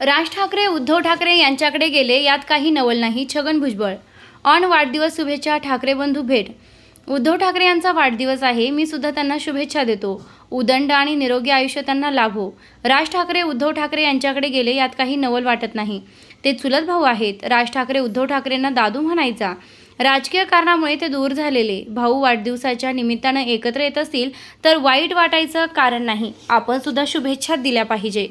राज ठाकरे उद्धव ठाकरे यांच्याकडे गेले यात काही नवल नाही. छगन भुजबळ ऑन वाढदिवस शुभेच्छा ठाकरे बंधू भेट. उद्धव ठाकरे यांचा वाढदिवस आहे मी सुद्धा त्यांना शुभेच्छा देतो. उदंड आणि निरोगी आयुष्य त्यांना लाभो. राज ठाकरे उद्धव ठाकरे यांच्याकडे गेले यात काही नवल वाटत नाही. ते चुलत भाऊ आहेत. राज ठाकरे उद्धव ठाकरेंना दादू म्हणायचा. राजकीय कारणामुळे ते दूर झालेले. भाऊ वाढदिवसाच्या निमित्तानं एकत्र येत असतील तर वाईट वाटायचं कारण नाही. आपण सुद्धा शुभेच्छा दिल्या पाहिजे.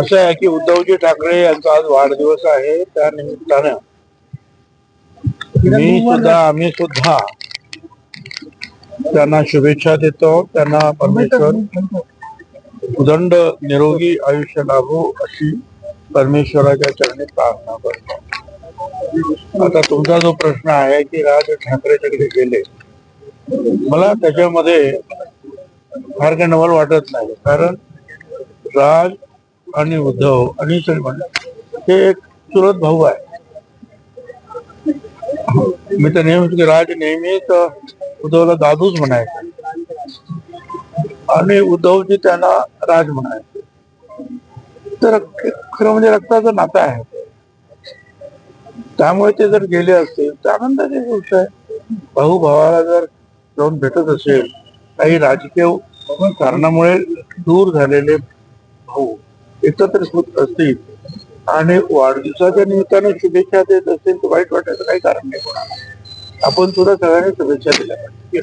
असं आहे की उद्धवजी ठाकरे यांचा आज वाढदिवस आहे त्या निमित्तानं. मी सुद्धा आम्ही सुद्धा त्यांना शुभेच्छा देतो. त्यांना परमेश्वर उदंड निरोगी आयुष्य लाभो अशी परमेश्वराच्या चरणी प्रार्थना करतो. आता तुमचा जो प्रश्न आहे की राज ठाकरे तिकडे गेले मला त्याच्यामध्ये फार काही नवल वाटत नाही. कारण राज आणि उद्धव आणि सलमान हे एक चुलत भाऊ आहे. मी तर नेहमीच राज नेहमीच उद्धवला दादूच म्हणायचे. आणि उद्धवजी त्यांना राज म्हणायचे. तर खरं म्हणजे रक्ताचं नातं आहे. त्यामुळे ते जर गेले असतील तर आनंदाची गोष्ट आहे. भाऊ भावाला जर जाऊन भेटत असेल काही राजकीय कारणामुळे दूर झालेले भाऊ एकत्र होत असतील आणि वाढदिवसाच्या निमित्ताने शुभेच्छा देत असतील तर वाईट वाटायचं काही कारण नाही कोणाला. आपण सुद्धा सगळ्यांनी शुभेच्छा दिल्या पाहिजे